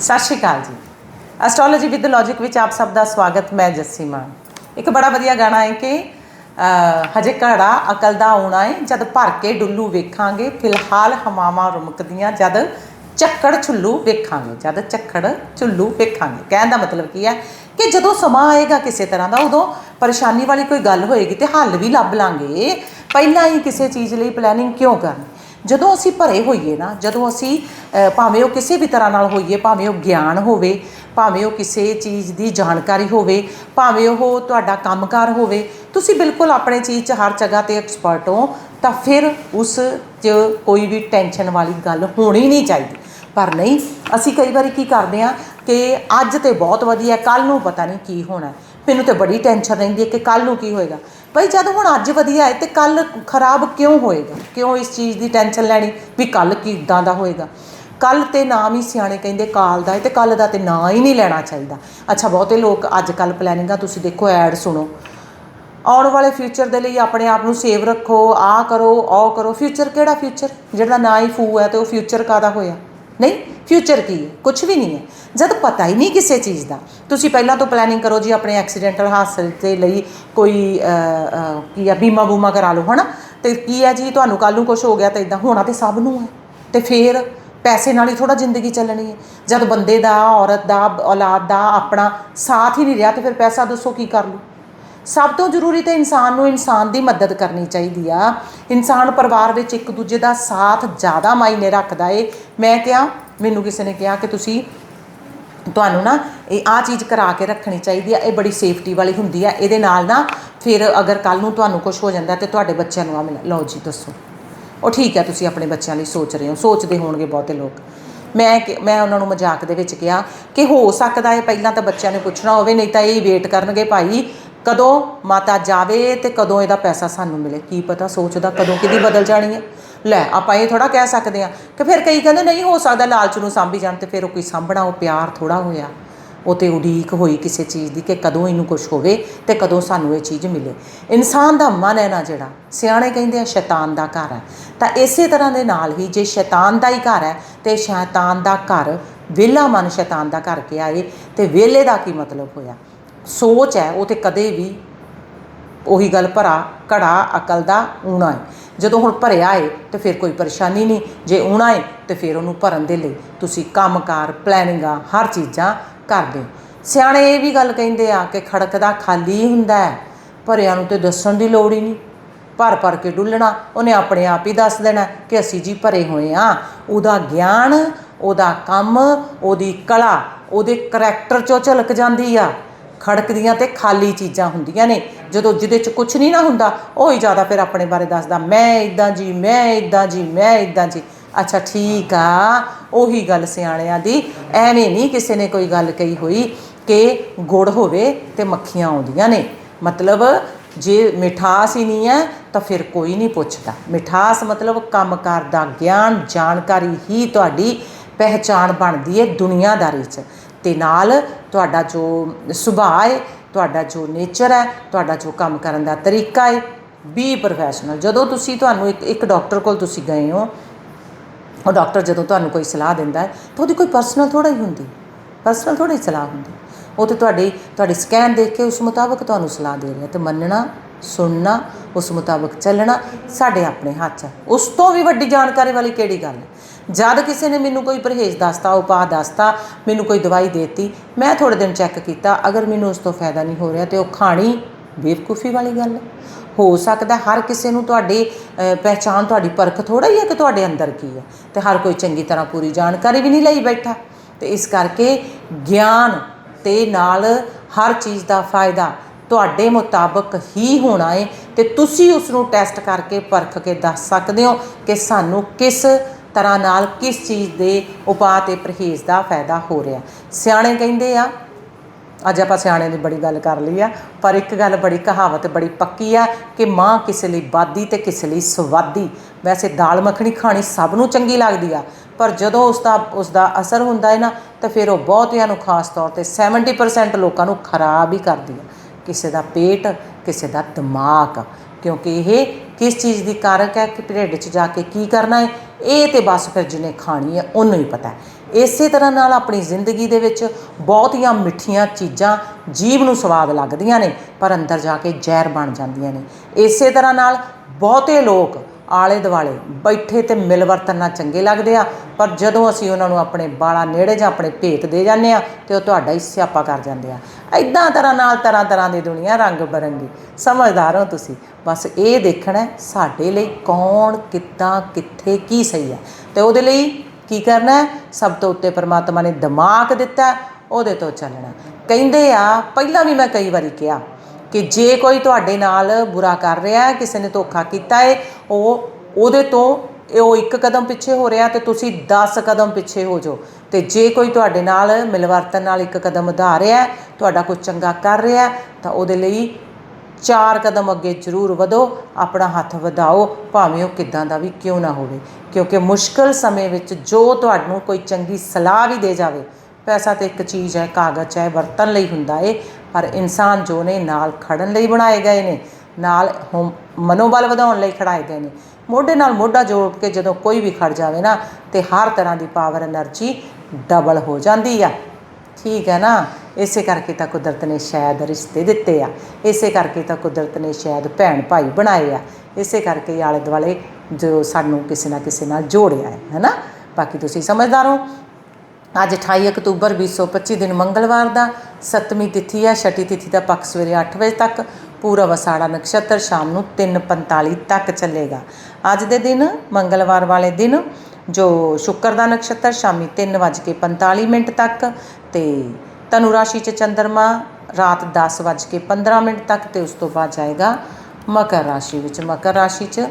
ਸਤਿ ਸ਼੍ਰੀ ਅਕਾਲ ਜੀ। Astrology with logic ਵਿੱਚ ਆਪ ਸਭ ਦਾ ਸਵਾਗਤ, ਮੈਂ ਜੱਸੀ ਮਾਨ। ਇੱਕ ਬੜਾ ਵਧੀਆ ਗਾਣਾ ਹੈ ਕਿ ਹਜੇ ਘੜਾ ਅਕਲ ਦਾ ਆਉਣਾ ਹੈ, ਜਦ ਭਰ ਕੇ ਡੁੱਲੂ ਵੇਖਾਂਗੇ, ਫਿਲਹਾਲ ਹਮਾਮਾ ਰੁਮਕਦੀਆਂ, ਜਦ ਚੱਕੜ ਛੁੱਲੂ ਵੇਖਾਂਗੇ, ਜਦ ਚੱਕੜ ਝੁੱਲੂ ਵੇਖਾਂਗੇ। ਕਹਿਣ ਦਾ ਮਤਲਬ ਕੀ ਹੈ ਕਿ ਜਦੋਂ ਸਮਾਂ ਆਏਗਾ ਕਿਸੇ ਤਰ੍ਹਾਂ ਦਾ, ਉਦੋਂ ਪਰੇਸ਼ਾਨੀ ਵਾਲੀ ਕੋਈ ਗੱਲ ਹੋਏਗੀ ਤੇ ਹੱਲ ਵੀ ਲੱਭ ਲਾਂਗੇ। ਪਹਿਲਾਂ ਹੀ ਕਿਸੇ ਚੀਜ਼ ਲਈ ਪਲੈਨਿੰਗ ਕਿਉਂ ਕਰਨੀ? ਜਦੋਂ ਅਸੀਂ ਭਰੇ ਹੋਈਏ ਨਾ, ਜਦੋਂ ਅਸੀਂ ਭਾਵੇਂ ਉਹ ਕਿਸੇ ਵੀ ਤਰ੍ਹਾਂ ਨਾਲ ਹੋਈਏ, ਭਾਵੇਂ ਉਹ ਗਿਆਨ ਹੋਵੇ, ਭਾਵੇਂ ਉਹ ਕਿਸੇ ਚੀਜ਼ ਦੀ ਜਾਣਕਾਰੀ ਹੋਵੇ, ਭਾਵੇਂ ਉਹ ਤੁਹਾਡਾ ਕੰਮਕਾਰ ਹੋਵੇ, ਤੁਸੀਂ ਬਿਲਕੁਲ ਆਪਣੇ ਚੀਜ਼ 'ਚ ਹਰ ਜਗ੍ਹਾ ਤੇ ਐਕਸਪਰਟ ਹੋ, ਤਾਂ ਫਿਰ ਉਸ 'ਚ ਕੋਈ ਵੀ ਟੈਨਸ਼ਨ ਵਾਲੀ ਗੱਲ ਹੋਣੀ ਨਹੀਂ ਚਾਹੀਦੀ। ਪਰ ਨਹੀਂ, ਅਸੀਂ ਕਈ ਵਾਰੀ ਕੀ ਕਰਦੇ ਆ ਕਿ ਅੱਜ ਤੇ ਬਹੁਤ ਵਧੀਆ ਕੱਲ ਨੂੰ ਪਤਾ ਨਹੀਂ ਕੀ ਹੋਣਾ। ਮੈਨੂੰ ਤੇ ਬੜੀ ਟੈਨਸ਼ਨ ਰਹਿੰਦੀ ਹੈ ਕਿ ਕੱਲ ਨੂੰ ਕੀ ਹੋਏਗਾ। ਭਾਈ ਜਦ ਹੁਣ ਅੱਜ ਵਧੀਆ ਹੈ ਤੇ ਕੱਲ ਖਰਾਬ ਕਿਉਂ ਹੋਏਗਾ? ਕਿਉਂ ਇਸ ਚੀਜ਼ ਦੀ ਟੈਨਸ਼ਨ ਲੈਣੀ ਵੀ ਕੱਲ ਕਿਦਾਂ ਦਾ ਹੋਏਗਾ? ਕੱਲ ਤੇ ਨਾਮ ਹੀ ਸਿਆਣੇ ਕਹਿੰਦੇ ਕਾਲ ਦਾ ਹੈ ਤੇ ਕੱਲ ਦਾ ਤੇ ਨਾਂ ਹੀ ਨਹੀਂ ਲੈਣਾ ਚਾਹੀਦਾ। ਅੱਛਾ, ਬਹੁਤੇ ਲੋਕ ਅੱਜ ਕੱਲ ਪਲੈਨਿੰਗਾਂ ਤੁਸੀਂ ਦੇਖੋ ਐਡ ਸੁਣੋ। ਆਉਣ ਵਾਲੇ ਫਿਊਚਰ ਦੇ ਲਈ ਆਪਣੇ ਆਪ ਨੂੰ ਸੇਵ ਰੱਖੋ ਆ ਕਰੋ, ਉਹ ਕਰੋ। ਫਿਊਚਰ ਕਿਹੜਾ ਫਿਊਚਰ ਜਿਹੜਾ ਨਾ ਹੀ ਫੂ ਹੈ ਤੇ ਉਹ ਫਿਊਚਰ ਕਾਦਾ ਹੋਇਆ? ਨਹੀਂ ਫਿਊਚਰ ਕੀ ਹੈ? ਕੁਝ ਵੀ ਨਹੀਂ ਹੈ। ਜਦ ਪਤਾ ਹੀ ਨਹੀਂ ਕਿਸੇ ਚੀਜ਼ ਦਾ। ਤੁਸੀਂ ਪਹਿਲਾਂ ਤੋਂ ਪਲੈਨਿੰਗ ਕਰੋ ਜੀ ਆਪਣੇ ਐਕਸੀਡੈਂਟਲ ਹਾਦਸੇ ਦੇ ਲਈ ਕੋਈ ਕੀ ਆ, ਬੀਮਾ ਬੂਮਾ ਕਰਾ ਲਓ, ਹਨਾ? ਤੇ ਕੀ ਹੈ ਜੀ, ਤੁਹਾਨੂੰ ਕੱਲ ਨੂੰ ਕੁਝ ਹੋ ਗਿਆ ਤਾਂ ਇਦਾਂ ਹੋਣਾ ਤੇ ਸਭ ਨੂੰ ਹੈ। ਤੇ ਫੇਰ ਪੈਸੇ ਨਾਲ ਹੀ ਥੋੜਾ ਜ਼ਿੰਦਗੀ ਚੱਲਣੀ ਹੈ। ਜਦ ਬੰਦੇ ਦਾ, ਔਰਤ ਦਾ, ਔਲਾਦ ਦਾ ਆਪਣਾ ਸਾਥ ਹੀ ਨਹੀਂ ਰਿਹਾ ਤੇ ਫਿਰ ਪੈਸਾ ਦੱਸੋ ਕੀ ਕਰ ਲੂ ਸਭ ਤੋਂ ਜ਼ਰੂਰੀ ਤੇ ਇਨਸਾਨ ਨੂੰ ਇਨਸਾਨ ਦੀ ਮਦਦ ਕਰਨੀ ਚਾਹੀਦੀ ਆ। ਇਨਸਾਨ ਪਰਿਵਾਰ ਵਿੱਚ ਇੱਕ ਦੂਜੇ ਦਾ ਸਾਥ ਜ਼ਿਆਦਾ ਮਾਇਨੇ ਰੱਖਦਾ ਏ। ਮੈਂ ਕਿਹਾ, ਮੈਨੂੰ ਕਿਸੇ ਨੇ ਕਿਹਾ ਕਿ ਤੁਸੀਂ ਤੁਹਾਨੂੰ ਨਾ ਇਹ ਆ ਚੀਜ਼ ਕਰਾ ਕੇ ਰੱਖਣੀ ਚਾਹੀਦੀ ਆ, ਇਹ ਬੜੀ ਸੇਫਟੀ ਵਾਲੀ ਹੁੰਦੀ ਆ। ਇਹਦੇ ਨਾਲ ਨਾ ਫਿਰ ਅਗਰ ਕੱਲ ਨੂੰ ਤੁਹਾਨੂੰ ਕੁਝ ਹੋ ਜਾਂਦਾ ਤੇ ਤੁਹਾਡੇ ਬੱਚਿਆਂ ਨੂੰ ਆ ਮਿਲ, ਲਓ ਜੀ ਦੱਸੋ। ਉਹ ਠੀਕ ਹੈ ਤੁਸੀਂ ਆਪਣੇ ਬੱਚਿਆਂ ਲਈ ਸੋਚ ਰਹੇ ਹੋ, ਸੋਚਦੇ ਹੋਣਗੇ ਬਹੁਤੇ ਲੋਕ। ਮੈਂ ਮੈਂ ਉਹਨਾਂ ਨੂੰ ਮਜ਼ਾਕ ਦੇ ਵਿੱਚ ਕਿਹਾ ਕਿ ਹੋ ਸਕਦਾ ਹੈ ਪਹਿਲਾਂ ਤਾਂ ਬੱਚਿਆਂ ਨੇ ਪੁੱਛਣਾ ਹੋਵੇ, ਨਹੀਂ ਤਾਂ ਇਹ ਵੇਟ ਕਰਨਗੇ ਭਾਈ। ਕਦੋਂ ਮਾਤਾ ਜਾਵੇ ਅਤੇ ਕਦੋਂ ਇਹਦਾ ਪੈਸਾ ਸਾਨੂੰ ਮਿਲੇ? ਕੀ ਪਤਾ, ਸੋਚਦਾ ਕਦੋਂ ਕਿਹਦੀ ਬਦਲ ਜਾਣੀ ਹੈ? ਲੈ, ਆਪਾਂ ਇਹ ਥੋੜ੍ਹਾ ਕਹਿ ਸਕਦੇ ਹਾਂ ਕਿ ਫਿਰ ਕਈ ਕਹਿੰਦੇ ਨਹੀਂ ਹੋ ਸਕਦਾ ਲਾਲਚ ਨੂੰ ਸਾਂਭੀ ਜਾਣ ਤੇ ਫਿਰ ਉਹ ਕੋਈ ਸਾਂਭਣਾ, ਉਹ ਪਿਆਰ ਥੋੜ੍ਹਾ ਹੋਇਆ। ਉਹ ਤੇ ਉਡੀਕ ਹੋਈ ਕਿਸੇ ਚੀਜ਼ ਦੀ ਕਿ ਕਦੋਂ ਇਹਨੂੰ ਕੁਝ ਹੋਵੇ ਤੇ ਕਦੋਂ ਸਾਨੂੰ ਇਹ ਚੀਜ਼ ਮਿਲੇ। ਇਨਸਾਨ ਦਾ ਮਨ ਹੈ ਨਾ ਜਿਹੜਾ, ਸਿਆਣੇ ਕਹਿੰਦੇ ਆ ਸ਼ੈਤਾਨ ਦਾ ਘਰ ਹੈ। ਤਾਂ ਇਸੇ ਤਰ੍ਹਾਂ ਦੇ ਨਾਲ ਹੀ ਜੇ ਸ਼ੈਤਾਨ ਦਾ ਹੀ ਘਰ ਹੈ ਤੇ ਸ਼ੈਤਾਨ ਦਾ ਘਰ, ਵਿਹਲਾ ਮਨ ਸ਼ੈਤਾਨ ਦਾ ਘਰ ਕੇ ਆਏ ਤੇ ਵਿਹਲੇ ਦਾ ਕੀ ਮਤਲਬ ਹੋਇਆ? ਸੋਚ ਹੈ, ਉਹ ਤੇ ਕਦੇ ਵੀ ਉਹੀ ਗੱਲ ਭਰਾ, ਘੜਾ, ਅਕਲ ਦਾ ਊਣਾ ਹੈ। ਜਦੋਂ ਹੁਣ ਭਰਿਆ ਏ, ਤੇ ਫਿਰ ਕੋਈ ਪਰੇਸ਼ਾਨੀ ਨਹੀਂ। ਜੇ ਊਣਾ ਏ, ਤੇ ਫਿਰ ਉਹਨੂੰ ਭਰਨ ਦੇ ਲਈ ਤੁਸੀਂ ਕੰਮਕਾਰ ਪਲੈਨਿੰਗਾਂ ਹਰ ਚੀਜ਼ਾਂ ਕਰਦੇ ਹੋ। ਸਿਆਣੇ ਇਹ ਵੀ ਗੱਲ ਕਹਿੰਦੇ ਆ ਕਿ ਖੜਕਦਾ ਖਾਲੀ ਹੁੰਦਾ ਹੈ। ਭਰਿਆ ਨੂੰ ਤੇ ਦੱਸਣ ਦੀ ਲੋੜ ਹੀ ਨਹੀਂ। ਭਰ ਭਰ ਕੇ ਡੁੱਲਣਾ, ਉਹਨੇ ਆਪਣੇ ਆਪ ਹੀ ਦੱਸ ਦੇਣਾ ਕਿ ਅਸੀਂ ਜੀ ਭਰੇ ਹੋਏ ਆ ਉਹਦਾ ਗਿਆਨ, ਉਹਦਾ ਕੰਮ, ਉਹਦੀ ਕਲਾ, ਉਹਦੇ ਕਰੈਕਟਰ ਚੋਂ ਝਲਕ ਜਾਂਦੀ ਆ। ਖੜਕਦੀਆਂ ਤੇ ਖਾਲੀ ਚੀਜ਼ਾਂ ਹੁੰਦੀਆਂ ਨੇ। ਜਦੋਂ ਜਿਹਦੇ ਚ ਕੁਝ ਨਹੀਂ ਨਾ ਹੁੰਦਾ, ਉਹ ਹੀ ਜ਼ਿਆਦਾ ਫਿਰ ਆਪਣੇ ਬਾਰੇ ਦੱਸਦਾ, ਮੈਂ ਇਦਾਂ ਜੀ, ਮੈਂ ਇਦਾਂ ਜੀ, ਮੈਂ ਇਦਾਂ ਜੀ। ਅੱਛਾ, ਠੀਕ ਆ, ਉਹੀ ਗੱਲ ਸਿਆਣਿਆਂ ਦੀ। ਐਵੇਂ ਨਹੀਂ ਕਿਸੇ ਨੇ ਕੋਈ ਗੱਲ ਕਹੀ ਹੋਈ ਕਿ ਗੁੜ ਹੋਵੇ ਤੇ ਮੱਖੀਆਂ ਆਉਂਦੀਆਂ ਨੇ। ਮਤਲਬ ਜੇ ਮਿਠਾਸ ਹੀ ਨਹੀਂ ਹੈ, ਤਾਂ ਫਿਰ ਕੋਈ ਨਹੀਂ ਪੁੱਛਦਾ। ਮਿਠਾਸ ਮਤਲਬ ਕੰਮਕਾਰ ਦਾ ਗਿਆਨ, ਜਾਣਕਾਰੀ ਹੀ ਤੁਹਾਡੀ ਪਹਿਚਾਣ ਬਣਦੀ ਹੈ ਦੁਨੀਆਦਾਰੀ 'ਚ। ਅਤੇ ਨਾਲ ਤੁਹਾਡਾ ਜੋ ਸੁਭਾਅ ਹੈ, ਤੁਹਾਡਾ ਜੋ ਨੇਚਰ ਹੈ, ਤੁਹਾਡਾ ਜੋ ਕੰਮ ਕਰਨ ਦਾ ਤਰੀਕਾ ਹੈ ਬੀ ਪ੍ਰੋਫੈਸ਼ਨਲ ਜਦੋਂ ਤੁਸੀਂ ਤੁਹਾਨੂੰ ਇੱਕ ਇੱਕ ਡਾਕਟਰ ਕੋਲ ਤੁਸੀਂ ਗਏ ਹੋ, ਉਹ ਡਾਕਟਰ ਜਦੋਂ ਤੁਹਾਨੂੰ ਕੋਈ ਸਲਾਹ ਦਿੰਦਾ ਹੈ, ਤਾਂ ਉਹਦੀ ਕੋਈ ਪਰਸਨਲ ਥੋੜਾ ਹੀ ਹੁੰਦੀ। ਪਰਸਨਲ ਥੋੜੀ ਸਲਾਹ ਹੁੰਦੀ। ਉਹ ਤੇ ਤੁਹਾਡੀ ਤੁਹਾਡੀ ਸਕੈਨ ਦੇਖ ਕੇ ਉਸ ਮੁਤਾਬਕ ਤੁਹਾਨੂੰ ਸਲਾਹ ਦੇ ਰਿਹਾ ਤੇ ਮੰਨਣਾ, ਸੁਣਨਾ, ਉਸ ਮੁਤਾਬਕ ਚੱਲਣਾ ਸਾਡੇ ਆਪਣੇ ਹੱਥ 'ਚ ਹੈ। ਉਸ ਤੋਂ ਵੀ ਵੱਡੀ ਜਾਣਕਾਰੀ ਵਾਲੀ ਕਿਹੜੀ ਗੱਲ ਹੈ? ਜਦ ਕਿਸੇ ਨੇ ਮੈਨੂੰ ਕੋਈ ਪਰਹੇਜ਼ ਦੱਸਤਾ ਉਪਾਅ ਦੱਸਤਾ ਮੈਨੂੰ ਕੋਈ ਦਵਾਈ ਦੇਤੀ ਮੈਂ ਥੋੜੇ ਦਿਨ ਚੈੱਕ ਕੀਤਾ ਅਗਰ ਮੈਨੂੰ ਉਸ ਤੋਂ ਫਾਇਦਾ ਨਹੀਂ ਹੋ ਰਿਹਾ ਤੇ ਉਹ ਖਾਣੀ ਬੇਵਕੂਫੀ ਵਾਲੀ ਗੱਲ ਹੈ। ਹੋ ਸਕਦਾ ਹਰ ਕਿਸੇ ਨੂੰ ਤੁਹਾਡੀ ਅ, ਪਹਿਚਾਣ ਤੁਹਾਡੀ ਪਰਖ ਥੋੜਾ ਹੀ ਹੈ ਕਿ ਤੁਹਾਡੇ ਅੰਦਰ ਕੀ ਹੈ ਤੇ ਹਰ ਕੋਈ ਚੰਗੀ ਤਰ੍ਹਾਂ ਪੂਰੀ ਜਾਣਕਾਰੀ ਵੀ ਨਹੀਂ ਲਈ ਬੈਠਾ। ਤੇ ਇਸ ਕਰਕੇ ਗਿਆਨ ਤੇ ਨਾਲ ਹਰ ਚੀਜ਼ ਦਾ ਫਾਇਦਾ ਤੁਹਾਡੇ ਮੁਤਾਬਕ ਹੀ ਹੋਣਾ ਹੈ ਤੇ ਤੁਸੀਂ ਉਸ ਨੂੰ ਟੈਸਟ ਕਰਕੇ ਪਰਖ ਕੇ ਦੱਸ ਸਕਦੇ ਹੋ ਕਿ ਸਾਨੂੰ ਕਿਸ ਤਰ੍ਹਾਂ ਨਾਲ ਕਿਸ ਚੀਜ਼ ਦੇ ਉਪਾਅ ਤੇ ਪਰਹੇਜ਼ ਦਾ ਫਾਇਦਾ ਹੋ ਰਿਹਾ। ਸਿਆਣੇ ਕਹਿੰਦੇ ਆ, ਅੱਜ ਆਪਾਂ ਸਿਆਣਿਆਂ ਦੀ ਬੜੀ ਗੱਲ ਕਰ ਲਈ ਆ, ਪਰ ਇੱਕ ਗੱਲ ਬੜੀ ਕਹਾਵਤ ਬੜੀ ਪੱਕੀ ਆ ਕਿ ਮਾਂ ਕਿਸੇ ਲਈ ਬਾਦੀ ਤੇ ਕਿਸੇ ਲਈ ਸਵਾਦੀ। ਵੈਸੇ ਦਾਲ ਮੱਖਣੀ ਖਾਣੀ ਸਭ ਨੂੰ ਚੰਗੀ ਲੱਗਦੀ ਆ, ਪਰ ਜਦੋਂ ਉਸ ਦਾ ਉਸ ਦਾ ਅਸਰ ਹੁੰਦਾ ਹੈ ਨਾ, ਤਾਂ ਫਿਰ ਉਹ ਬਹੁਤਿਆਂ ਨੂੰ ਖਾਸ ਤੌਰ ਤੇ 70% ਲੋਕਾਂ ਨੂੰ ਖਰਾਬ ਹੀ ਕਰਦੀ ਆ। ਕਿਸੇ ਦਾ ਪੇਟ, ਕਿਸੇ ਦਾ ਦਿਮਾਗ। ਕਿਉਂਕਿ ਇਹ ਕਿਸ ਚੀਜ਼ ਦੀ ਕਾਰਕ ਹੈ ਕਿ ਢਿੱਡ 'ਚ ਜਾ ਕੇ ਕੀ ਕਰਨਾ ਹੈ ਇਹ ਤੇ ਬਸ ਫਿਰ ਜਿਹਨੇ ਖਾਣੀ ਹੈ, ਉਹਨੂੰ ਹੀ ਪਤਾ ਇਸੇ ਤਰ੍ਹਾਂ ਨਾਲ ਆਪਣੀ ਜ਼ਿੰਦਗੀ ਦੇ ਵਿੱਚ ਬਹੁਤੀਆਂ ਮਿੱਠੀਆਂ ਚੀਜ਼ਾਂ ਜੀਭ ਨੂੰ ਸਵਾਦ ਲੱਗਦੀਆਂ ਨੇ, ਪਰ ਅੰਦਰ ਜਾ ਕੇ ਜ਼ਹਿਰ ਬਣ ਜਾਂਦੀਆਂ ਨੇ। ਇਸੇ ਤਰ੍ਹਾਂ ਨਾਲ ਬਹੁਤੇ ਲੋਕ ਆਲੇ ਦੁਆਲੇ ਬੈਠੇ ਤੇ ਮਿਲ ਵਰਤਨ ਨਾਲ ਚੰਗੇ ਲੱਗਦੇ ਆ, ਪਰ ਜਦੋਂ ਅਸੀਂ ਉਹਨਾਂ ਨੂੰ ਆਪਣੇ ਬਾਲਾ ਨੇੜੇ ਜਾਂ ਆਪਣੇ ਭੇਤ ਦੇ ਜਾਂਦੇ ਆ ਤੇ ਉਹ ਤੁਹਾਡਾ ਹੀ ਸਿਆਪਾ ਕਰ ਜਾਂਦੇ ਆ। ਐਦਾਂ ਤਰ੍ਹਾਂ ਨਾਲ ਤਰ੍ਹਾਂ ਤਰ੍ਹਾਂ ਦੀ ਦੁਨੀਆ ਰੰਗ ਬਰੰਗੀ। ਸਮਝਦਾਰ ਹੋ ਤੁਸੀਂ। ਬਸ ਇਹ ਦੇਖਣਾ ਸਾਡੇ ਲਈ ਕੌਣ, ਕਿੱਦਾਂ, ਕਿੱਥੇ, ਕੀ ਸਹੀ ਹੈ ਤੇ ਉਹਦੇ ਲਈ ਕੀ ਕਰਨਾ ਸਭ ਤੋਂ ਉੱਤੇ ਪਰਮਾਤਮਾ ਨੇ ਦਿਮਾਗ ਦਿੱਤਾ ਉਹਦੇ ਤੋਂ ਚੱਲਣਾ। ਕਹਿੰਦੇ ਆ, ਪਹਿਲਾਂ ਵੀ ਮੈਂ ਕਈ ਵਾਰੀ ਕਿਹਾ ਕਿ ਜੇ ਕੋਈ ਤੁਹਾਡੇ ਨਾਲ ਬੁਰਾ ਕਰ ਰਿਹਾ ਹੈ, ਕਿਸੇ ਨੇ ਧੋਖਾ ਕੀਤਾ ਹੈ ਉਹ, ਉਹਦੇ ਤੋਂ ਉਹ ਇੱਕ ਕਦਮ ਪਿੱਛੇ ਹੋ ਰਿਹਾ ਤੇ ਤੁਸੀਂ 10 ਕਦਮ ਪਿੱਛੇ ਹੋ ਜਾਓ। ਤੇ ਜੇ ਕੋਈ ਤੁਹਾਡੇ ਨਾਲ ਮਿਲਵਰਤਨ ਨਾਲ ਇੱਕ ਕਦਮ ਵਧਾ ਰਿਹਾ ਤੁਹਾਡਾ ਕੋਈ ਚੰਗਾ ਕਰ ਰਿਹਾ ਤਾਂ ਉਹਦੇ ਲਈ ਚਾਰ ਕਦਮ ਅੱਗੇ ਜ਼ਰੂਰ ਵਧੋ, ਆਪਣਾ ਹੱਥ ਵਧਾਓ, ਭਾਵੇਂ ਉਹ ਕਿੱਦਾਂ ਦਾ ਵੀ ਕਿਉਂ ਨਾ ਹੋਵੇ। ਕਿਉਂਕਿ ਮੁਸ਼ਕਲ ਸਮੇਂ ਵਿੱਚ ਜੋ ਤੁਹਾਨੂੰ ਕੋਈ ਚੰਗੀ ਸਲਾਹ ਵੀ ਦੇ ਜਾਵੇ, ਪੈਸਾ ਤੇ ਇੱਕ ਚੀਜ਼ ਹੈ, ਕਾਗਜ਼ ਹੈ ਵਰਤਨ ਲਈ ਹੁੰਦਾ ਏ, ਪਰ ਇਨਸਾਨ ਜੋ ਨੇ ਨਾਲ ਖੜਨ ਲਈ ਬਣਾਏ ਗਏ ਨੇ। ਨਾਲ ਹੋਮ ਮਨੋਬਲ ਵਧਾਉਣ ਲਈ ਖੜਾਏ ਗਏ ਨੇ। ਮੋਢੇ ਨਾਲ ਮੋਢਾ ਜੋੜ ਕੇ ਜਦੋਂ ਕੋਈ ਵੀ ਖੜ ਜਾਵੇ ਨਾ, ਤੇ ਹਰ ਤਰ੍ਹਾਂ ਦੀ ਪਾਵਰ એનર્ਜੀ ਡਬਲ ਹੋ ਜਾਂਦੀ ਆ। ਠੀਕ ਹੈ ਨਾ? ਇਸੇ ਕਰਕੇ ਤਾਂ ਕੁਦਰਤ ਨੇ ਸ਼ਾਇਦ ਰਿਸ਼ਤੇ ਦਿੱਤੇ ਆ। ਇਸੇ ਕਰਕੇ ਤਾਂ ਕੁਦਰਤ ਨੇ ਸ਼ਾਇਦ ਭੈਣ ਭਾਈ ਬਣਾਏ ਆ। ਇਸੇ ਕਰਕੇ ਆਲੇ ਦੁਆਲੇ ਜੋ ਸਾਨੂੰ ਕਿਸੇ ਨਾ ਕਿਸੇ ਨਾਲ ਜੋੜਿਆ ਹੈ ਹੈਨਾ ਬਾਕੀ ਤੁਸੀਂ ਸਮਝਦਾਰ ਹੋ। ਅੱਜ 28 ਅਕਤੂਬਰ 2025 ਦਿਨ ਮੰਗਲਵਾਰ ਦਾ ਸਤਵੀਂ ਤਿਥੀ ਹੈ ਛਟੀ ਤਿਥੀ ਦਾ ਪੱਖ ਸਵੇਰੇ 8 ਵਜੇ ਤੱਕ। ਪੂਰਾ ਅਸਾੜਾ ਨਕਸ਼ਤਰ ਸ਼ਾਮ ਨੂੰ 3:45 ਤੱਕ ਚੱਲੇਗਾ। ਅੱਜ ਦੇ ਦਿਨ, ਮੰਗਲਵਾਰ ਵਾਲੇ ਦਿਨ, ਜੋ ਸ਼ੁੱਕਰ ਦਾ ਨਕਸ਼ਤਰ ਸ਼ਾਮੀ 3:45 ਮਿੰਟ ਤੱਕ ਤੇ ਧਨੁ ਰਾਸ਼ੀ 'ਚ ਚੰਦਰਮਾ ਰਾਤ 10:15 ਮਿੰਟ ਤੱਕ ਤੇ ਉਸ ਤੋਂ ਬਾਅਦ ਜਾਏਗਾ ਮਕਰ ਰਾਸ਼ੀ ਵਿੱਚ। ਮਕਰ ਰਾਸ਼ੀ 'ਚ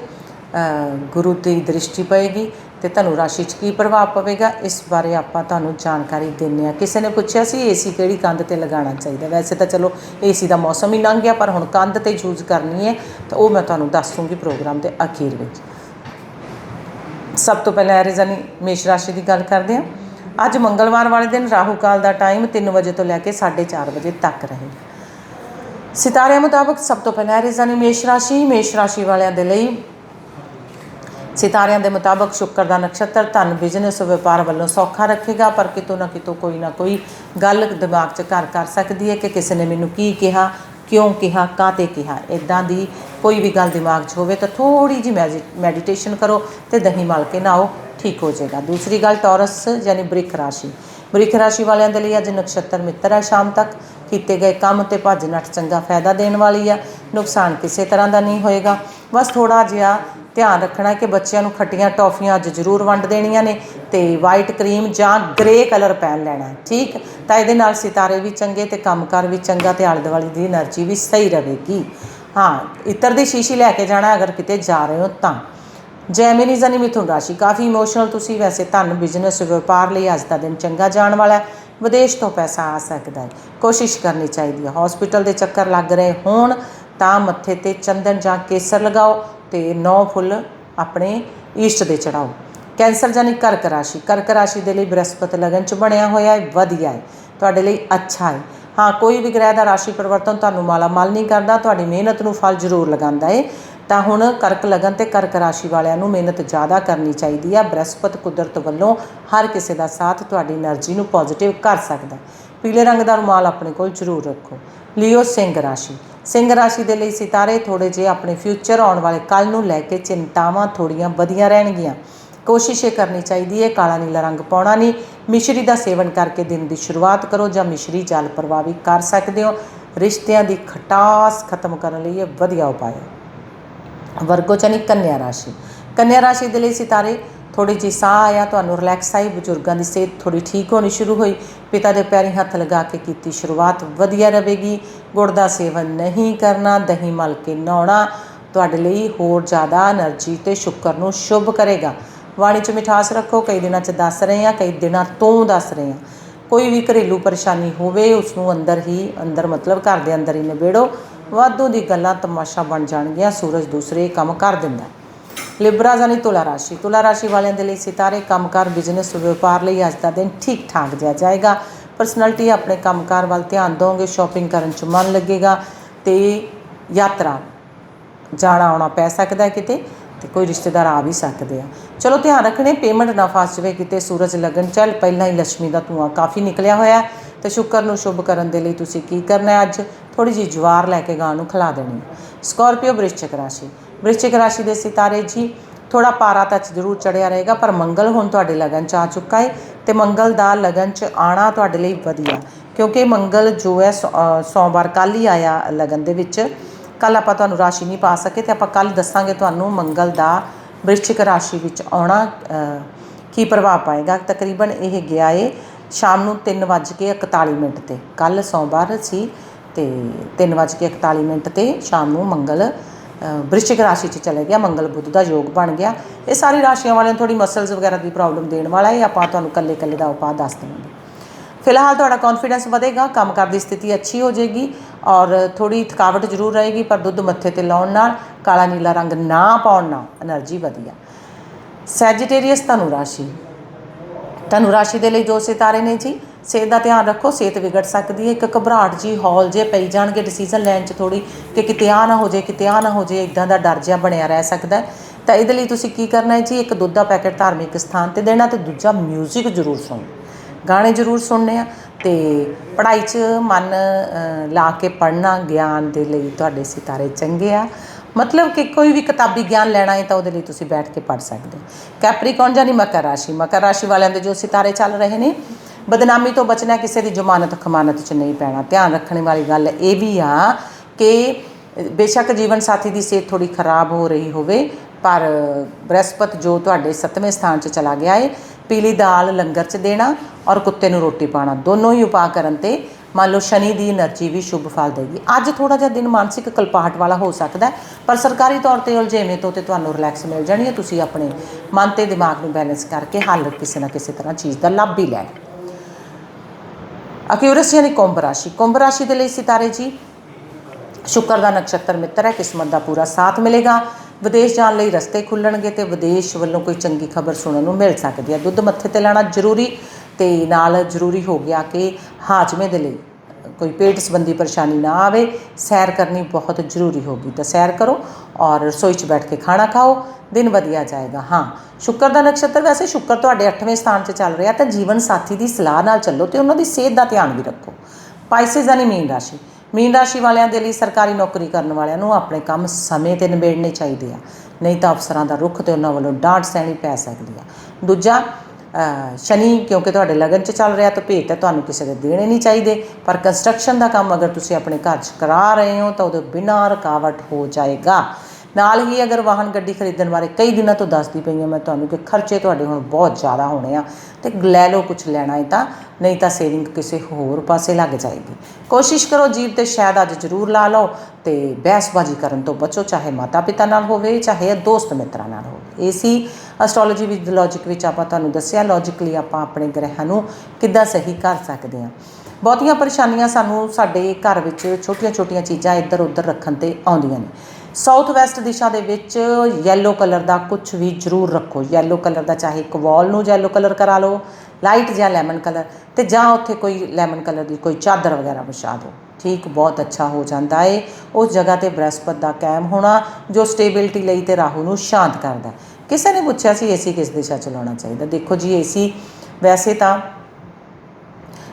ਗੁਰੂ ਦੀ ਦ੍ਰਿਸ਼ਟੀ ਪਏਗੀ। ਤੇ ਧਨੁ ਰਾਸ਼ੀ 'ਚ ਕੀ ਪ੍ਰਭਾਵ ਪਵੇਗਾ, ਇਸ ਬਾਰੇ ਆਪਾਂ ਤੁਹਾਨੂੰ ਜਾਣਕਾਰੀ ਦਿੰਨੇ ਆ ਕਿਸੇ ਨੇ ਪੁੱਛਿਆ ਸੀ ਏਸੀ ਕਿਹੜੀ ਕੰਧ ਤੇ ਲਗਾਉਣਾ ਚਾਹੀਦਾ? ਵੈਸੇ ਤਾਂ ਚਲੋ ਏਸੀ ਦਾ ਮੌਸਮ ਹੀ ਲੰਘ ਗਿਆ, ਪਰ ਹੁਣ ਕੰਧ ਤੇ ਯੂਜ਼ ਕਰਨੀ ਹੈ, ਤਾਂ ਉਹ ਮੈਂ ਤੁਹਾਨੂੰ ਦੱਸ ਦੂੰਗੀ ਪ੍ਰੋਗਰਾਮ ਦੇ ਅਖੀਰ ਵਿੱਚ। ਸਭ ਤੋਂ ਪਹਿਲਾਂ ਐਰੀਜ਼ਨੀ ਮੇਸ਼ ਰਾਸ਼ੀ ਦੀ ਗੱਲ ਕਰਦੇ ਹਾਂ। ਅੱਜ ਮੰਗਲਵਾਰ ਵਾਲੇ ਦਿਨ ਰਾਹੂ ਕਾਲ ਦਾ ਟਾਈਮ 3 ਵਜੇ ਤੋਂ ਲੈ ਕੇ 4:30 ਵਜੇ ਤੱਕ ਰਹੇਗਾ। ਸਿਤਾਰਿਆਂ ਮੁਤਾਬਕ ਸਭ ਤੋਂ ਪਹਿਲਾਂ ਐਰੀਜ਼ਨੀ ਮੇਸ਼ ਰਾਸ਼ੀ ਮੇਸ਼ ਰਾਸ਼ੀ ਵਾਲਿਆਂ ਦੇ ਲਈ ਸਿਤਾਰਿਆਂ ਦੇ ਮੁਤਾਬਕ ਸ਼ੁੱਕਰ ਦਾ ਨਕਸ਼ਤਰ ਧਨ ਬਿਜ਼ਨਸ ਵਪਾਰ ਵੱਲੋਂ ਸੌਖਾ ਰੱਖੇਗਾ, ਪਰ ਕਿਤੋਂ ਨਾ ਕਿਤੋਂ ਕੋਈ ਨਾ ਕੋਈ ਗੱਲ ਦਿਮਾਗ 'ਚ ਘਰ ਕਰ ਸਕਦੀ ਹੈ ਕਿ ਕਿਸੇ ਨੇ ਮੈਨੂੰ ਕੀ ਕਿਹਾ, ਕਿਉਂ ਕਿਹਾ ਕਾਤੇ ਕਿਹਾ। ਇਦਾਂ ਦੀ ਕੋਈ ਵੀ ਗੱਲ ਦਿਮਾਗ 'ਚ ਹੋਵੇ ਤਾਂ ਥੋੜੀ ਜੀ ਮੈਡੀਟੇਸ਼ਨ ਕਰੋ ਤੇ ਦਹੀਂ ਮਲ ਕੇ ਨਹਾਓ ਠੀਕ ਹੋ ਜਾਏਗਾ। ਦੂਸਰੀ ਗੱਲ ਟੌਰਸ, ਯਾਨੀ ਬ੍ਰਿਖ ਰਾਸ਼ੀ। ਬ੍ਰਿਖ ਰਾਸ਼ੀ ਵਾਲਿਆਂ ਦੇ ਲਈ ਅੱਜ ਨਕਸ਼ਤਰ ਮਿੱਤਰ ਹੈ ਸ਼ਾਮ ਤੱਕ। ਕੀਤੇ ਗਏ ਕੰਮ ਤੇ ਭੱਜ ਨੱਠ ਚੰਗਾ ਫਾਇਦਾ ਦੇਣ ਵਾਲੀ ਆ ਨੁਕਸਾਨ ਕਿਸੇ ਤਰ੍ਹਾਂ ਦਾ ਨਹੀਂ ਹੋਏਗਾ। ਬਸ ਥੋੜਾ ਜਿਹਾ ਧਿਆਨ ਰੱਖਣਾ ਕਿ ਬੱਚਿਆਂ ਨੂੰ ਖੱਟੀਆਂ ਟੌਫੀਆਂ ਅੱਜ ਜ਼ਰੂਰ ਵੰਡ ਦੇਣੀਆਂ ਨੇ ਤੇ ਵਾਈਟ ਕਰੀਮ ਜਾਂ ਗ੍ਰੇ ਕਲਰ ਪੈਨ ਲੈਣਾ ਠੀਕ? ਤਾਂ ਇਹਦੇ ਨਾਲ ਸਿਤਾਰੇ ਵੀ ਚੰਗੇ ਤੇ ਕੰਮਕਾਰ ਵੀ ਚੰਗਾ ਤੇ ਆਲੇ ਦੁਆਲੇ ਦੀ એનર્ਜੀ ਵੀ ਸਹੀ ਰਹੇਗੀ। ਹਾਂ, ਇਤਰ ਦੀ ਸ਼ੀਸ਼ੀ ਲੈ ਕੇ ਜਾਣਾ ਅਗਰ ਕਿਤੇ ਜਾ ਰਹੇ ਹੋ ਤਾਂ। ਜੈਮਿਨੀ ਜ਼ਨੀ ਮਿਥੁਨ ਰਾਸ਼ੀ, ਕਾਫੀ ਇਮੋਸ਼ਨਲ ਤੁਸੀਂ ਵੈਸੇ ਧਨ ਬਿਜ਼ਨਸ ਵਪਾਰ ਲਈ ਅੱਜ ਦਾ ਦਿਨ ਚੰਗਾ ਜਾਣ ਵਾਲਾ ਵਿਦੇਸ਼ ਤੋਂ ਪੈਸਾ ਆ ਸਕਦਾ ਹੈ, ਕੋਸ਼ਿਸ਼ ਕਰਨੀ ਚਾਹੀਦੀ ਹੈ। ਹਸਪੀਟਲ ਦੇ ਚੱਕਰ ਲੱਗ ਰਹੇ ਹੋਣ ਤਾਂ ਮੱਥੇ ਤੇ ਚੰਦਨ ਜਾਂ ਕੇਸਰ ਲਗਾਓ। ਅਤੇ ਨੌ ਫੁੱਲ ਆਪਣੇ ਈਸ਼ਟ ਦੇ ਚੜਾਓ। ਕੈਂਸਰ ਜਾਨੀ ਕਰਕ ਰਾਸ਼ੀ। ਕਰਕ ਰਾਸ਼ੀ ਦੇ ਲਈ ਬ੍ਰਹਿਸਪਤ ਲਗਨ ਚ ਬਣਿਆ ਹੋਇਆ ਹੈ, ਵਧੀਆ ਹੈ। ਤੁਹਾਡੇ ਲਈ ਅੱਛਾ ਹੈ। ਹਾਂ, ਕੋਈ ਵੀ ਗ੍ਰਹਿ ਦਾ ਰਾਸ਼ੀ ਪਰਿਵਰਤਨ ਤੁਹਾਨੂੰ ਮਾਲਾ ਮਾਲ ਨਹੀਂ ਕਰਦਾ, ਤੁਹਾਡੀ ਮਿਹਨਤ ਨੂੰ ਫਲ ਜ਼ਰੂਰ ਲਗਾਉਂਦਾ ਹੈ। ਤਾਂ ਹੁਣ ਕਰਕ ਲਗਨ ਤੇ ਕਰਕ ਰਾਸ਼ੀ ਵਾਲਿਆਂ ਨੂੰ ਮਿਹਨਤ ਜ਼ਿਆਦਾ ਕਰਨੀ ਚਾਹੀਦੀ ਆ ਬ੍ਰਹਿਸਪਤ ਕੁਦਰਤ ਵੱਲੋਂ ਹਰ ਕਿਸੇ ਦਾ ਸਾਥ ਤੁਹਾਡੀ એનર્ਜੀ ਨੂੰ ਪੋਜ਼ਿਟਿਵ ਕਰ ਸਕਦਾ ਪੀਲੇ ਰੰਗ ਦਾ ਰੁਮਾਲ ਆਪਣੇ ਕੋਲ ਜ਼ਰੂਰ ਰੱਖੋ। ਲਿਓ ਸਿੰਘ ਰਾਸ਼ੀ। ਸਿੰਘ ਰਾਸ਼ੀ ਦੇ ਲਈ ਸਿਤਾਰੇ ਥੋੜੇ ਜਿਹੇ ਆਪਣੇ ਫਿਊਚਰ ਆਉਣ ਵਾਲੇ ਕੱਲ ਨੂੰ ਲੈ ਕੇ ਚਿੰਤਾਵਾਂ ਥੋੜੀਆਂ ਵਧੀਆਂ ਰਹਿਣਗੀਆਂ। ਕੋਸ਼ਿਸ਼ ਇਹ ਕਰਨੀ ਚਾਹੀਦੀ ਹੈ, ਕਾਲਾ ਨੀਲਾ ਰੰਗ ਪਾਉਣਾ ਨਹੀਂ। ਮਿਸ਼ਰੀ ਦਾ ਸੇਵਨ ਕਰਕੇ ਦਿਨ ਦੀ ਸ਼ੁਰੂਆਤ ਕਰੋ ਜਾਂ ਮਿਸ਼ਰੀ ਜਲ ਪ੍ਰਵਾਹ ਵੀ ਕਰ ਸਕਦੇ ਹੋ। ਰਿਸ਼ਤਿਆਂ ਦੀ ਖਟਾਸ ਖਤਮ ਕਰਨ ਲਈ ਇਹ ਵਧੀਆ ਉਪਾਅ ਹੈ। ਵਰਗੋ ਚਨੀ ਕੰਨਿਆ ਰਾਸ਼ੀ। ਕੰਨਿਆ ਰਾਸ਼ੀ ਦੇ ਲਈ ਸਿਤਾਰੇ ਥੋੜੀ ਜਿਹੀ ਸਾਹ ਆਇਆ, ਤੁਹਾਨੂੰ ਰਿਲੈਕਸ ਆਈ, ਬਜ਼ੁਰਗਾਂ ਦੀ ਸਿਹਤ ਥੋੜੀ ਠੀਕ ਹੋਣੀ ਸ਼ੁਰੂ ਹੋਈ। ਪਿਤਾ ਦੇ ਪੈਰੀਂ ਹੱਥ ਲਗਾ ਕੇ ਕੀਤੀ ਸ਼ੁਰੂਆਤ ਵਧੀਆ ਰਹੇਗੀ। ਗੁੜ ਦਾ ਸੇਵਨ ਨਹੀਂ ਕਰਨਾ, ਦਹੀਂ ਮਲ ਕੇ ਨਹਾਉਣਾ ਤੁਹਾਡੇ ਲਈ ਹੋਰ ਜ਼ਿਆਦਾ એનર્ਜੀ ਤੇ ਸ਼ੁਕਰ ਨੂੰ ਸ਼ੁਭ ਕਰੇਗਾ। ਵਾਣੀ 'ਚ ਮਿਠਾਸ ਰੱਖੋ, ਕਈ ਦਿਨਾਂ 'ਚ ਦੱਸ ਰਹੇ ਹਾਂ, ਕਈ ਦਿਨਾਂ ਤੋਂ ਦੱਸ ਰਹੇ ਹਾਂ। ਕੋਈ ਵੀ ਘਰੇਲੂ ਪਰੇਸ਼ਾਨੀ ਹੋਵੇ ਉਸ ਨੂੰ ਅੰਦਰ ਹੀ, ਅੰਦਰ ਮਤਲਬ ਘਰ ਦੇ ਅੰਦਰ ਹੀ ਨਿਬੇੜੋ। ਵਾਧੂ ਦੀ ਗੱਲਾਂ ਤਮਾਸ਼ਾ ਬਣ ਜਾਣਗੀਆਂ, ਸੂਰਜ ਦੂਸਰੇ ਕੰਮ ਕਰ ਦਿੰਦਾ ਲਿਬਰਾ ਜਾਨੀ ਤੁਲਾ ਰਾਸ਼ੀ ਤੁਲਾ ਰਾਸ਼ੀ ਵਾਲਿਆਂ ਦੇ ਲਈ ਸਿਤਾਰੇ ਕੰਮਕਾਰ ਬਿਜ਼ਨਸ ਵਪਾਰ ਲਈ ਅੱਜ ਦਾ ਦਿਨ ਠੀਕ ਠਾਕ ਜਾ ਜਾਏਗਾ। ਪਰਸਨੈਲਿਟੀ ਆਪਣੇ ਕੰਮਕਾਰ ਵੱਲ ਧਿਆਨ ਦੋਗੇ ਸ਼ਾਪਿੰਗ ਕਰਨ 'ਚ ਮਨ ਲੱਗੇਗਾ ਤੇ ਯਾਤਰਾ, ਜਾਣਾ ਆਉਣਾ ਪੈ ਸਕਦਾ ਕਿਤੇ ਤੇ ਕੋਈ ਰਿਸ਼ਤੇਦਾਰ ਆ ਵੀ ਸਕਦੇ ਆ। ਚਲੋ ਧਿਆਨ ਰੱਖਣੇ ਪੇਮੈਂਟ ਨਾ ਫਸ ਜਾਵੇ ਕਿਤੇ, ਸੂਰਜ ਲੱਗਣ ਚੱਲ ਪਹਿਲਾਂ ਹੀ ਲక్ష్ਮੀ ਦਾ ਧੂਆਂ ਕਾਫੀ ਨਿਕਲਿਆ ਹੋਇਆ ਹੈ ਤੇ ਸ਼ੁੱਕਰ ਨੂੰ ਸ਼ੁਭ ਕਰਨ ਦੇ ਲਈ ਤੁਸੀਂ ਕੀ ਕਰਨਾ ਹੈ ਅੱਜ? ਥੋੜੀ ਜਿਹੀ ਜਵਾਰ ਲੈ ਕੇ ਗਾਂ ਨੂੰ ਖਿਲਾ ਦੇਣੀ ਸਕਾਰਪੀਓ ਬ੍ਰਿਸ਼ਚਿਕ ਰਾਸ਼ੀ। ਬ੍ਰਿਸ਼ਚਿਕ ਰਾਸ਼ੀ ਦੇ ਸਿਤਾਰੇ ਜੀ ਥੋੜਾ ਪਾਰਾ ਤਾਂ ਜ਼ਰੂਰ ਚੜਿਆ ਰਹੇਗਾ, ਪਰ ਮੰਗਲ ਹੁਣ ਤੁਹਾਡੇ ਲਗਨ ਚ ਆ ਚੁੱਕਾ ਹੈ ਤੇ ਮੰਗਲ ਦਾ ਲਗਨ ਚ ਆਣਾ ਤੁਹਾਡੇ ਲਈ ਵਧੀਆ, ਕਿਉਂਕਿ ਮੰਗਲ ਜੋ ਹੈ ਸੋ- ਸੋਮਵਾਰ ਕੱਲ ਹੀ ਆਇਆ ਲਗਨ ਦੇ ਵਿੱਚ। ਕੱਲ ਆਪਾਂ ਤੁਹਾਨੂੰ ਰਾਸ਼ੀ ਨਹੀਂ ਪਾ ਸਕੇ ਤੇ ਆਪਾਂ ਕੱਲ ਦੱਸਾਂਗੇ ਤੁਹਾਨੂੰ ਮੰਗਲ ਦਾ ਵ੍ਰਿਸ਼ਚਿਕ ਰਾਸ਼ੀ ਵਿੱਚ ਆਉਣਾ ਕੀ ਪ੍ਰਭਾਵ ਪਾਏਗਾ। ਤਕਰੀਬਨ ਇਹ ਗਿਆ ਏ ਸ਼ਾਮ ਨੂੰ 3:41 ਮਿੰਟ ਤੇ। ਕੱਲ ਸੋਮਵਾਰ ਸੀ ਤੇ 3:41 ਮਿੰਟ ਤੇ ਸ਼ਾਮ ਨੂੰ ਮੰਗਲ ਵ੍ਰਿਸ਼ਚਿਕ ਰਾਸ਼ੀ 'ਚ ਚਲੇ ਗਿਆ, ਮੰਗਲ ਬੁੱਧ ਦਾ ਯੋਗ ਬਣ ਗਿਆ। ਇਹ ਸਾਰੀ ਰਾਸ਼ੀਆਂ ਵਾਲਿਆਂ ਨੂੰ ਥੋੜੀ ਮਸਲਸ ਵਗੈਰਾ ਦੀ ਪ੍ਰੋਬਲਮ ਦੇਣ ਵਾਲਾ ਹੈ ਆਪਾਂ ਤੁਹਾਨੂੰ ਕੱਲੇ ਕੱਲੇ ਦਾ ਉਪਾਅ ਦੱਸ ਦਵਾਂਗੇ ਫਿਲਹਾਲ ਤੁਹਾਡਾ ਕੌਨਫੀਡੈਂਸ ਵਧੇਗਾ, ਕੰਮ ਕੰਮਕਾਰ ਦੀ ਸਥਿਤੀ ਅੱਛੀ ਹੋ ਜਾਏਗੀ ਔਰ ਥੋੜੀ ਥਕਾਵਟ ਜ਼ਰੂਰ ਰਹੇਗੀ, ਪਰ ਦੁੱਧ ਮੱਥੇ ਤੇ ਲਾਉਣ ਨਾਲ, ਕਾਲਾ ਨੀਲਾ ਰੰਗ ਨਾ ਪਾਉਣ ਨਾਲ એનર્ਜੀ ਵਧੀਆ। ਸੈਜੀਟੇਰੀਅਸ ਧਨੂ ਰਾਸ਼ੀ। ਧਨੂ ਰਾਸ਼ੀ ਦੇ ਲਈ ਜੋ ਸਿਤਾਰੇ ਨੇ ਜੀ ਸਿਹਤ ਦਾ ਧਿਆਨ ਰੱਖੋ, ਸਿਹਤ ਵਿਗੜ ਸਕਦੀ ਹੈ। ਇੱਕ ਘਬਰਾਹਟ ਜੀ ਹੌਲ ਜੇ ਪਈ ਜਾਣਗੇ ਡਿਸੀਜਨ ਲੈਣ 'ਚ ਥੋੜੀ ਕਿ ਕਿਤੇ ਆ ਨਾ ਹੋ ਜੇ ਕਿਤੇ ਆ ਨਾ ਹੋ ਜੇ ਇਦਾਂ ਦਾ ਡਰ ਜਿਹਾ ਬਣਿਆ ਰਹਿ ਸਕਦਾ ਤਾਂ ਇਹਦੇ ਲਈ ਤੁਸੀਂ ਕੀ ਕਰਨਾ ਹੈ ਜੀ? ਇੱਕ ਦੁੱਧ ਦਾ ਪੈਕੇਟ ਧਾਰਮਿਕ ਸਥਾਨ ਤੇ ਦੇਣਾ ਤੇ ਦੂਜਾ 뮤직 ਜ਼ਰੂਰ ਸੁਣੋ। ਗਾਣੇ ਜ਼ਰੂਰ ਸੁਣਨੇ ਆ ਤੇ ਪੜ੍ਹਾਈ 'ਚ ਮਨ ਲਾ ਕੇ ਪੜ੍ਹਨਾ ਗਿਆਨ ਦੇ ਲਈ ਤੁਹਾਡੇ ਸਿਤਾਰੇ ਚੰਗੇ ਆ। ਮਤਲਬ ਕਿ ਕੋਈ ਵੀ ਕਿਤਾਬੀ ਗਿਆਨ ਲੈਣਾ ਹੈ ਤਾਂ ਉਹਦੇ ਲਈ ਤੁਸੀਂ ਬੈਠ ਕੇ ਪੜ੍ਹ ਸਕਦੇ ਹੋ। ਕੈਪਰੀਕੌਨ ਜਾਨੀ ਮਕਰ ਰਾਸ਼ੀ ਮਕਰ ਰਾਸ਼ੀ ਵਾਲਿਆਂ ਦੇ ਜੋ ਸਿਤਾਰੇ ਚੱਲ ਰਹੇ ਨੇ ਬਦਨਾਮੀ ਤੋਂ ਬਚਣਾ ਕਿਸੇ ਦੀ ਜ਼ਮਾਨਤ ਖਮਾਨਤ 'ਚ ਨਹੀਂ ਪੈਣਾ। ਧਿਆਨ ਰੱਖਣ ਵਾਲੀ ਗੱਲ ਇਹ ਵੀ ਆ ਕਿ ਬੇਸ਼ੱਕ ਜੀਵਨ ਸਾਥੀ ਦੀ ਸਿਹਤ ਥੋੜੀ ਖਰਾਬ ਹੋ ਰਹੀ ਹੋਵੇ, ਪਰ ਬ੍ਰਹਿਸਪਤ ਜੋ ਤੁਹਾਡੇ 7ਵੇਂ ਸਥਾਨ 'ਚ ਚਲਾ ਗਿਆ ਹੈ ਪੀਲੀ ਦਾਲ ਲੰਗਰ 'ਚ ਦੇਣਾ ਔਰ ਕੁੱਤੇ ਨੂੰ ਰੋਟੀ ਪਾਣਾ ਦੋਨੋਂ ਹੀ ਉਪਾਅ ਕਰਨ ਤੇ ਮੰਨ ਲਓ ਸ਼ਨੀ ਦੀ એનર્ਜੀ ਵੀ ਸ਼ੁਭ ਫਲ ਦੇਗੀ। ਅੱਜ ਥੋੜਾ ਜਿਹਾ ਦਿਨ ਮਾਨਸਿਕ ਕਲਪਾਹਟ ਵਾਲਾ ਹੋ ਸਕਦਾ, ਪਰ ਸਰਕਾਰੀ ਤੌਰ ਤੇ ਉਲਝੇਵੇਂ ਤੋਂ ਤੇ ਤੁਹਾਨੂੰ ਰਿਲੈਕਸ ਮਿਲ ਜਾਣੀ ਹੈ, ਤੁਸੀਂ ਆਪਣੇ ਮਨ ਤੇ ਦਿਮਾਗ ਨੂੰ ਬੈਲੈਂਸ ਕਰਕੇ ਹੱਲ ਕਿਸੇ ਨਾ ਕਿਸੇ ਤਰ੍ਹਾਂ ਚੀਜ਼ ਦਾ ਲੱਭ ਹੀ ਲੈ ਅਕਿਊਰਸ ਯਾਨੀ ਕੁੰਭ ਰਾਸ਼ੀ ਕੁੰਭ ਰਾਸ਼ੀ ਦੇ ਲਈ ਸਿਤਾਰੇ ਜੀ, ਸ਼ੁਕਰ ਦਾ ਨਕਸ਼ਤਰ ਮਿੱਤਰ ਹੈ, ਕਿਸਮਤ ਦਾ ਪੂਰਾ ਸਾਥ ਮਿਲੇਗਾ। ਵਿਦੇਸ਼ ਜਾਣ ਲਈ ਰਸਤੇ ਖੁੱਲਣਗੇ ਤੇ ਵਿਦੇਸ਼ ਵੱਲੋਂ ਕੋਈ ਚੰਗੀ ਖਬਰ ਸੁਣਨ ਨੂੰ ਮਿਲ ਸਕਦੀ ਹੈ। ਦੁੱਧ ਮੱਥੇ ਤੇ ਲੈਣਾ ਜ਼ਰੂਰੀ ਤੇ ਨਾਲ ਜ਼ਰੂਰੀ ਹੋ ਗਿਆ ਕਿ ਹਾਜਮੇ ਦੇ ਲਈ ਕੋਈ ਪੇਟ ਸੰਬੰਧੀ ਪਰੇਸ਼ਾਨੀ ਨਾ ਆਵੇ, ਸੈਰ ਕਰਨੀ ਬਹੁਤ ਜ਼ਰੂਰੀ ਹੋਗੀ ਤਾਂ ਸੈਰ ਕਰੋ ਔਰ ਰਸੋਈ 'ਚ ਬੈਠ ਕੇ ਖਾਣਾ ਖਾਓ, ਦਿਨ ਵਧੀਆ ਜਾਏਗਾ। ਹਾਂ, ਸ਼ੁੱਕਰ ਦਾ ਨਕਸ਼ਤਰ ਵੈਸੇ ਸ਼ੁੱਕਰ ਤੁਹਾਡੇ 8ਵੇਂ ਸਥਾਨ 'ਚ ਚੱਲ ਰਿਹਾ ਤਾਂ ਜੀਵਨ ਸਾਥੀ ਦੀ ਸਲਾਹ ਨਾਲ ਚੱਲੋ ਤੇ ਉਹਨਾਂ ਦੀ ਸਿਹਤ ਦਾ ਧਿਆਨ ਵੀ ਰੱਖੋ। ਪਾਈਸਿਸ ਯਾਨੀ ਮੀਨ ਰਾਸ਼ੀ। ਮੀਨ ਰਾਸ਼ੀ ਵਾਲਿਆਂ ਦੇ ਲਈ ਸਰਕਾਰੀ ਨੌਕਰੀ ਕਰਨ ਵਾਲਿਆਂ ਨੂੰ ਆਪਣੇ ਕੰਮ ਸਮੇਂ ਤੇ ਨਿਬੇੜਨੇ ਚਾਹੀਦੇ ਆ, ਨਹੀਂ ਤਾਂ ਅਫਸਰਾਂ ਦਾ ਰੁਖ ਤੇ ਉਹਨਾਂ ਵੱਲੋਂ ਡਾਂਟ ਸਹਿਣੀ ਪੈ ਸਕਦੀ ਆ। ਦੂਜਾ ਸ਼ਨੀ, ਕਿਉਂਕਿ ਤੁਹਾਡੇ ਲਗਨ 'ਚ ਚੱਲ ਰਿਹਾ ਤਾਂ ਭੇਟ ਤਾਂ ਤੁਹਾਨੂੰ ਕਿਸੇ ਦੇ ਦੇਣੇ ਨਹੀਂ ਚਾਹੀਦੇ। ਪਰ ਕੰਸਟਰਕਸ਼ਨ ਦਾ ਕੰਮ ਅਗਰ ਤੁਸੀਂ ਆਪਣੇ ਘਰ 'ਚ ਕਰਾ ਰਹੇ ਹੋ, ਤਾਂ ਉਹਦੇ ਬਿਨਾਂ ਰੁਕਾਵਟ ਹੋ ਜਾਏਗਾ। ਨਾਲ ਹੀ ਅਗਰ ਵਾਹਨ ਗੱਡੀ ਖਰੀਦਣ ਬਾਰੇ ਕਈ ਦਿਨਾਂ ਤੋਂ ਦੱਸਦੀ ਪਈ ਹਾਂ, ਮੈਂ ਤੁਹਾਨੂੰ ਕਿ ਖਰਚੇ ਤੁਹਾਡੇ ਹੁਣ ਬਹੁਤ ਜ਼ਿਆਦਾ ਹੋਣੇ ਆ ਤੇ ਲੈ ਲਓ ਕੁਝ ਲੈਣਾ ਹੈ ਤਾਂ, ਨਹੀਂ ਤਾਂ ਸੇਵਿੰਗ ਕਿਸੇ ਹੋਰ ਪਾਸੇ ਲੱਗ ਜਾਏਗੀ। ਕੋਸ਼ਿਸ਼ ਕਰੋ ਜੀਵ ਤੇ ਸ਼ਾਇਦ ਅੱਜ ਜ਼ਰੂਰ ਲਾ ਲਓ ਤੇ ਬਹਿਸਬਾਜ਼ੀ ਕਰਨ ਤੋਂ ਬਚੋ, ਚਾਹੇ ਮਾਤਾ ਪਿਤਾ ਨਾਲ ਹੋਵੇ, ਚਾਹੇ ਦੋਸਤ ਮਿੱਤਰਾਂ ਨਾਲ ਹੋਵੇ। ਏਸੀ ਐਸਟ੍ਰੋਲੋਜੀ ਵਿੱਚ ਲੌਜੀਕ ਵਿੱਚ ਆਪਾਂ ਤੁਹਾਨੂੰ ਦੱਸਿਆ ਲੌਜੀਕਲੀ ਆਪਾਂ ਆਪਣੇ ਗ੍ਰਹਿਾਂ ਨੂੰ ਕਿੱਦਾਂ ਸਹੀ ਕਰ ਸਕਦੇ ਹਾਂ। ਬਹੁਤੀਆਂ ਪਰੇਸ਼ਾਨੀਆਂ ਸਾਨੂੰ ਸਾਡੇ ਘਰ ਵਿੱਚ ਛੋਟੀਆਂ-ਛੋਟੀਆਂ ਚੀਜ਼ਾਂ ਇੱਧਰ ਉੱਧਰ ਰੱਖਣ ਤੇ ਆਉਂਦੀਆਂ ਨੇ। ਸਾਊਥ ਵੈਸਟ ਦਿਸ਼ਾ ਦੇ ਵਿੱਚ ਯੈਲੋ ਕਲਰ ਦਾ ਕੁਝ ਵੀ ਜ਼ਰੂਰ ਰੱਖੋ। ਯੈਲੋ ਕਲਰ ਦਾ ਚਾਹੇ ਇੱਕ ਵਾਲ ਨੂੰ ਯੈਲੋ ਕਲਰ ਕਰਾ ਲਓ ਲਾਈਟ ਜਾਂ ਲੈਮਨ ਕਲਰ ਤੇ ਜਾਂ ਉੱਥੇ ਕੋਈ ਲੈਮਨ ਕਲਰ ਦੀ ਕੋਈ ਚਾਦਰ ਵਗੈਰਾ ਵਿਛਾ ਦਿਓ। ਠੀਕ, ਬਹੁਤ ਅੱਛਾ ਹੋ ਜਾਂਦਾ ਏ। ਉਸ ਜਗ੍ਹਾ ਤੇ ਬ੍ਰਹਸਪਤ ਦਾ ਕਾਇਮ ਹੋਣਾ, ਜੋ ਸਟੇਬਿਲਿਟੀ ਲਈ ਤੇ ਰਾਹੂ ਨੂੰ ਸ਼ਾਂਤ ਕਰਦਾ। ਕਿਸੇ ਨੇ ਪੁੱਛਿਆ ਸੀ ਏਸੀ ਕਿਸ ਦਿਸ਼ਾ ਚਲਾਉਣਾ ਚਾਹੀਦਾ? ਦੇਖੋ ਜੀ, ਏਸੀ ਵੈਸੇ ਤਾਂ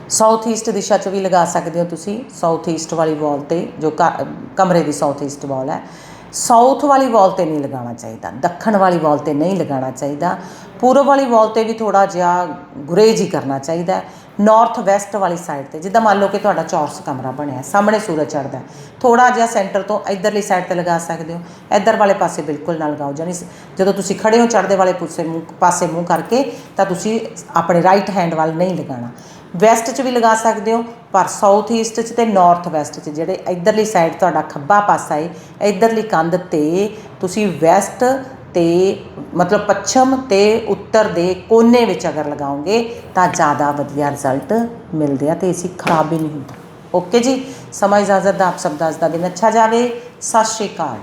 ਸਾਊਥ ਈਸਟ ਦਿਸ਼ਾ 'ਚ ਵੀ ਲਗਾ ਸਕਦੇ ਹੋ ਤੁਸੀਂ। ਸਾਊਥ ਈਸਟ ਵਾਲੀ ਵਾਲ ਤੇ, ਜੋ ਘ- ਕਮਰੇ ਦੀ ਸਾਊਥ ਈਸਟ ਵਾਲ ਹੈ। ਸਾਊਥ ਵਾਲੀ ਵਾਲ ਤੇ ਨਹੀਂ ਲਗਾਉਣਾ ਚਾਹੀਦਾ। ਦੱਖਣ ਵਾਲੀ ਵਾਲ ਤੇ ਨਹੀਂ ਲਗਾਉਣਾ ਚਾਹੀਦਾ। ਪੂਰਬ ਵਾਲੀ ਵਾਲ ਤੇ ਵੀ ਥੋੜਾ ਜਿਹਾ ਗੁਰੇਜ ਹੀ ਕਰਨਾ ਚਾਹੀਦਾ ਨਾਰਥ ਵੈਸਟ ਵਾਲੀ ਸਾਈਡ ਤੇ, ਜਿੱਦਾਂ ਮੰਨ ਲਓ ਕਿ ਤੁਹਾਡਾ ਚੌਰਸ ਕਮਰਾ ਬਣਿਆ, ਸਾਹਮਣੇ ਸੂਰਜ ਚੜ੍ਹਦਾ ਥੋੜਾ ਜਿਹਾ ਸੈਂਟਰ ਤੋਂ ਇਧਰਲੀ ਸਾਈਡ ਤੇ ਲਗਾ ਸਕਦੇ ਹੋ। ਇਧਰ ਵਾਲੇ ਪਾਸੇ ਬਿਲਕੁਲ ਨਾ ਲਗਾਓ। ਜਾਨੀ ਜਦੋਂ ਤੁਸੀਂ ਖੜੇ ਹੋ ਚੜ੍ਹਦੇ ਵਾਲੇ ਪਾਸੇ ਮੂੰਹ ਪਾਸੇ ਮੂੰਹ ਕਰਕੇ, ਤਾਂ ਤੁਸੀਂ ਆਪਣੇ ਰਾਈਟ ਹੈਂਡ ਵੱਲ ਨਹੀਂ ਲਗਾਉਣਾ। ਵੈਸਟ 'ਚ ਵੀ ਲਗਾ ਸਕਦੇ ਹੋ, ਪਰ ਸਾਊਥ ਈਸਟ 'ਚ ਤੇ ਨਾਰਥ ਵੈਸਟ 'ਚ ਜਿਹੜੇ ਇਧਰਲੀ ਸਾਈਡ ਤੁਹਾਡਾ ਖੱਬਾ ਪਾਸਾ ਹੈ ਇਧਰਲੀ ਕੰਧ ਤੇ ਤੁਸੀਂ ਵੈਸਟ ਅਤੇ ਮਤਲਬ ਪੱਛਮ ਅਤੇ ਉੱਤਰ ਦੇ ਕੋਨੇ ਵਿੱਚ ਅਗਰ ਲਗਾਓਗੇ ਤਾਂ ਜ਼ਿਆਦਾ ਵਧੀਆ ਰਿਜ਼ਲਟ ਮਿਲਦੇ ਆ ਤੇ ਇਸੇ ਖਰਾਬ ਵੀ ਨਹੀਂ ਹੁੰਦਾ। ਓਕੇ ਜੀ, ਸਮਾਂ ਇਜਾਜ਼ਤ ਦਾ ਆਪ ਸਭ ਦਾ ਅੱਜ ਦਾ ਦਿਨ ਅੱਛਾ ਜਾਵੇ। ਸਤਿ ਸ਼੍ਰੀ ਅਕਾਲ।